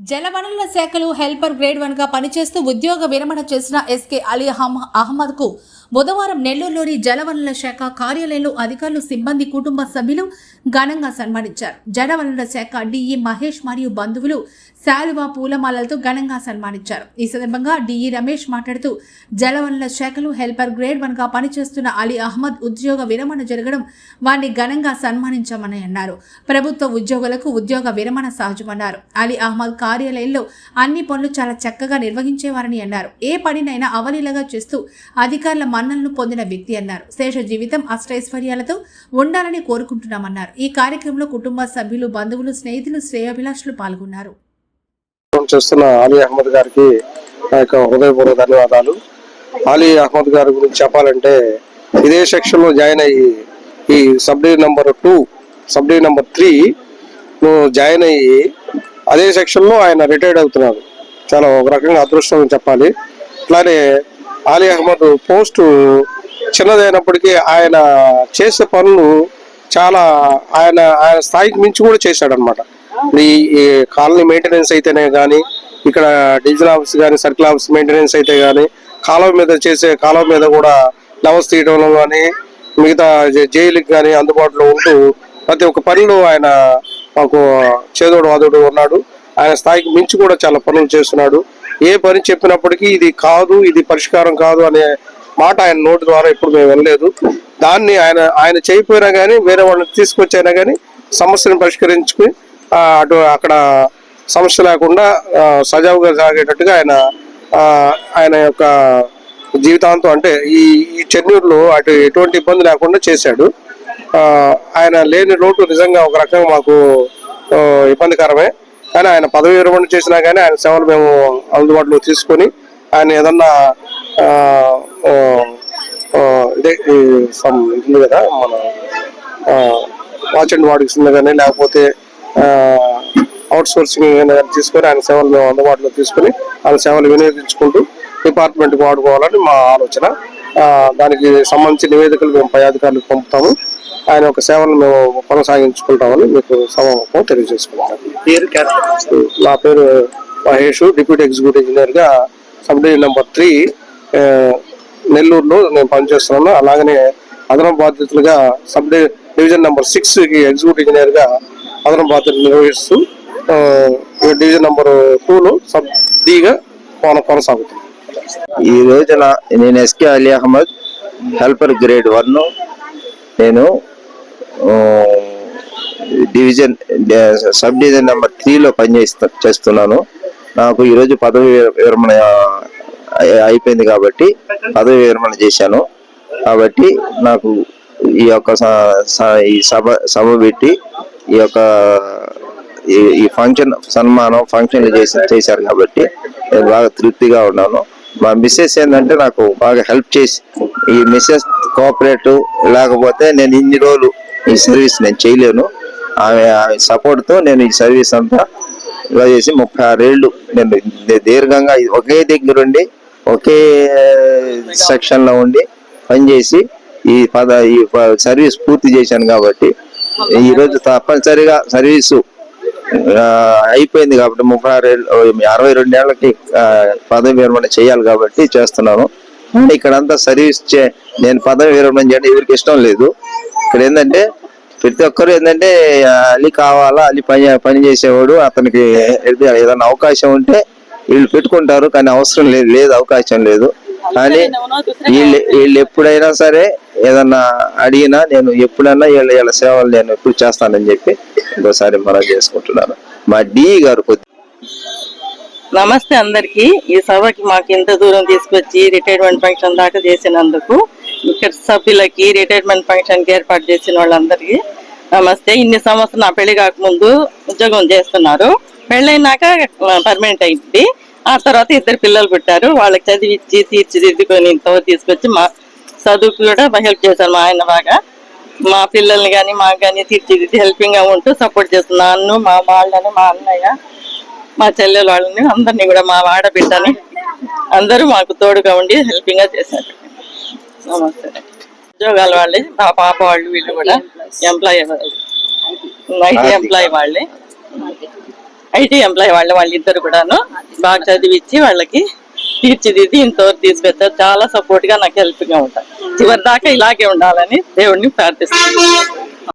జలవనరుల శాఖలో helper grade వన్గా పనిచేస్తూ ఉద్యోగ విరమణ చేసిన ఎస్కే అలీ అహ్మద్కు బుధవారం నెల్లూరులోని జలవనరుల శాఖ కార్యాలయంలో అధికారులు సిబ్బంది కుటుంబ సభ్యులు ఘనంగా సన్మానించారు. జలవనరుల శాఖ డిఈ మహేష్ మరియు బంధువులు శాలువా పూలమాలలతో ఘనంగా సన్మానించారు. ఈ సందర్భంగా డిఈ రమేష్ మాట్లాడుతూ జలవనరుల శాఖలో హెల్పర్ గ్రేడ్ వన్గా పనిచేస్తున్న అలీ అహ్మద్ ఉద్యోగ విరమణ జరగడం వారిని ఘనంగా సన్మానించామని అన్నారు. ప్రభుత్వ ఉద్యోగులకు ఉద్యోగ విరమణ సహజమన్నారు. అలీ అహ్మద్ కార్యాలయంలో అన్ని పనులు చాలా చక్కగా నిర్వహించేవారని అన్నారు. ఏ పనినైనా అవలీలగా చేస్తూ అధికారుల మన్నలను పొందిన వ్యక్తి అన్నారు. శేష జీవితం అష్టైశ్వర్యాలతో ఉండాలని కోరుకుంటున్నామన్నారు. ఈ కార్యక్రమంలో కుటుంబ సభ్యులు బంధువులు స్నేహితులు శ్రేయాభిలాషులు పాల్గొన్నారు. చూస్తున్న అలీ అహ్మద్ గారికి నా యొక్క హృదయపూర్వక ధన్యవాదాలు. అలీ అహ్మద్ గారి గురించి చెప్పాలంటే ఇదే సెక్షన్లో జాయిన్ అయ్యి ఈ sub division number two sub division number three join అయ్యి అదే సెక్షన్లో ఆయన రిటైర్డ్ అవుతున్నారు. చాలా ఒక రకంగా అదృష్టం అని చెప్పాలి. అట్లానే అలీ అహ్మద్ పోస్ట్ చిన్నదైనప్పటికీ ఆయన చేసే పనులు చాలా ఆయన ఆయన స్థాయికి మించి కూడా చేశాడనమాట ఈ కాలనీ మెయింటెనెన్స్ అయితేనే కానీ ఇక్కడ డివిజన్ ఆఫీస్ కానీ సర్కిల్ ఆఫీస్ మెయింటెనెన్స్ అయితే కానీ కాలువ మీద చేసే కాలువ మీద కూడా లెవెల్స్ తీయడంలో కానీ మిగతా జైలుకి కానీ అందుబాటులో ఉంటూ ప్రతి ఒక్క పనిలో ఆయన మాకు చేదోడు వాదోడు ఉన్నాడు. ఆయన స్థాయికి మించి కూడా చాలా పనులు చేస్తున్నాడు. ఏ పని చెప్పినప్పటికీ ఇది కాదు ఇది పరిష్కారం కాదు అనే మాట ఆయన నోటి ద్వారా ఎప్పుడు మేము వెళ్ళలేదు దాన్ని ఆయన ఆయన చేయకపోయినా కానీ వేరే వాళ్ళని తీసుకొచ్చైనా కానీ సమస్యను పరిష్కరించుకుని అటు అక్కడ సమస్య లేకుండా సజావుగా సాగేటట్టుగా ఆయన ఆయన యొక్క జీవితాంతం అంటే ఈ ఈ చెన్నూరులో అటు ఎటువంటి ఇబ్బంది లేకుండా చేశాడు. ఆయన లేని లోటు నిజంగా ఒక రకంగా మాకు ఇబ్బందికరమే. కానీ ఆయన పదవి విరమణ చేసినా కానీ ఆయన సేవలు మేము అందుబాటులో తీసుకొని ఆయన ఏదన్నా ఇదే ఈ సమ్ ఇది కదా మన వాచ్ అండ్ వార్డ్స్ కానీ లేకపోతే అవుట్ సోర్సింగ్ కానీ తీసుకొని ఆయన సేవలు మేము అందుబాటులో తీసుకొని ఆయన సేవలు వినియోగించుకుంటూ డిపార్ట్మెంట్కి వాడుకోవాలని మా ఆలోచన. దానికి సంబంధించి నివేదికలు మేము పై అధికారులకు పంపుతాము. ఆయన యొక్క సేవలను మేము కొనసాగించుకుంటామని మీకు సమాపం తెలియజేసుకుంటాను పేరు నా పేరు మహేష్ డిప్యూటీ ఎగ్జిక్యూటివ్ ఇంజనీర్గా సబ్ డివిజన్ నెంబర్ త్రీ నెల్లూరులో నేను పనిచేస్తున్నాను. అలాగనే అదనపు బాధ్యతలుగా సబ్ డివిజన్ నెంబర్ సిక్స్కి ఎగ్జిక్యూటివ్ ఇంజనీర్గా అదనపు బాధ్యతలు నిర్వహిస్తూ డివిజన్ నెంబర్ టూ లో సబ్ డిగా కొన కొనసాగుతుంది ఈ రోజున నేను SK Ali Ahmed helper grade one నేను డివిజన్ సబ్ డివిజన్ నెంబర్ త్రీలో పనిచేస్తా చేస్తున్నాను. నాకు ఈరోజు పదవి విరమణ అయిపోయింది కాబట్టి పదవి విరమణ చేశాను. కాబట్టి నాకు ఈ యొక్క స- స- ఈ సభ సభ పెట్టి ఈ యొక్క ఈ- ఈ ఫంక్షన్ సన్మానం ఫంక్షన్లు చేసి చేశారు కాబట్టి నేను బాగా తృప్తిగా ఉన్నాను. మా మిస్సెస్ ఏంటంటే నాకు బాగా హెల్ప్ చేసి ఈ మిస్సెస్ కోఆపరేటివ్ లేకపోతే నేను ఇన్ని రోజులు ఈ సర్వీస్ నేను చేయలేను. ఆమె ఆమె సపోర్ట్తో నేను ఈ సర్వీస్ అంతా ఇలా చేసి ముప్పై ఆరేళ్ళు నేను దీర్ఘంగా ఒకే దగ్గరుండి ఒకే సెక్షన్లో ఉండి పనిచేసి ఈ పద ఈ సర్వీస్ పూర్తి చేశాను కాబట్టి ఈరోజు తప్పనిసరిగా సర్వీసు అయిపోయింది కాబట్టి ముప్పై ఆరు ఏళ్ళు అరవై రెండు ఏళ్ళకి పదవి విరమణ చేయాలి కాబట్టి చేస్తున్నాను. ఇక్కడ ఇక్కడంతా సర్వీస్ చే నేను పదవి విరమణ చేయడం ఎవరికి ఇష్టం లేదు. ఇక్కడ ఏంటంటే ప్రతి ఒక్కరు ఏంటంటే అల్లి అలీ కావాలా అల్లి పని పని చేసేవాడు అతనికి ఏదైనా అవకాశం ఉంటే వీళ్ళు పెట్టుకుంటారు కానీ అవసరం లేదు లేదు అవకాశం లేదు. కానీ వీళ్ళు వీళ్ళు ఎప్పుడైనా సరే ఏదన్నా అడిగినా నేను ఎప్పుడైనా వీళ్ళ వీళ్ళ సేవలు నేను ఎప్పుడు చేస్తానని చెప్పి ఇంకోసారి మనం చేసుకుంటున్నాను. మా డి గారు కొద్ది నమస్తే అందరికి. ఈ సభకి మాకు ఇంత దూరం తీసుకొచ్చి రిటైర్మెంట్ ఫంక్షన్ దాకా చేసినందుకు ఇక్కడ సభ్యులకి రిటైర్మెంట్ ఫంక్షన్కి ఏర్పాటు చేసిన వాళ్ళందరికీ నమస్తే. ఇన్ని సంవత్సరం నా పెళ్ళి కాకముందు ఉద్యోగం చేస్తున్నారు. పెళ్ళైనాక పర్మనెంట్ అయింది. ఆ తర్వాత ఇద్దరు పిల్లలు పుట్టారు. వాళ్ళకి చదివిచ్చి తీర్చిదిద్దుకొని ఇంత తీసుకొచ్చి మా చదువుకు కూడా హెల్ప్ చేశారు మా ఆయన బాగా. మా పిల్లల్ని కానీ మాకు కానీ తీర్చిదిద్ది హెల్పింగ్గా ఉంటూ సపోర్ట్ చేస్తున్నాను నన్ను మా వాళ్ళని మా అన్నయ్య మా చెల్లెల వాళ్ళని అందరినీ కూడా మా ఆడబిడ్డని అందరూ మాకు తోడుగా ఉండి హెల్పింగ్గా చేశారు. నమస్తే. ఉద్యోగాల వాళ్ళే మా పాప వాళ్ళు వీళ్ళు కూడా ఎంప్లాయ్ ఐటీ ఎంప్లాయ్ వాళ్ళే. ఐటీ ఎంప్లాయీ వాళ్ళ వాళ్ళిద్దరు కూడాను బాగా చదివించి వాళ్ళకి తీర్చిదిద్ది ఇంతవరకు తీసుకొచ్చారు చాలా సపోర్ట్గా నాకు హెల్ప్గా ఉంటారు. చివరి దాకా ఇలాగే ఉండాలని దేవుడిని ప్రార్థిస్తున్నాను.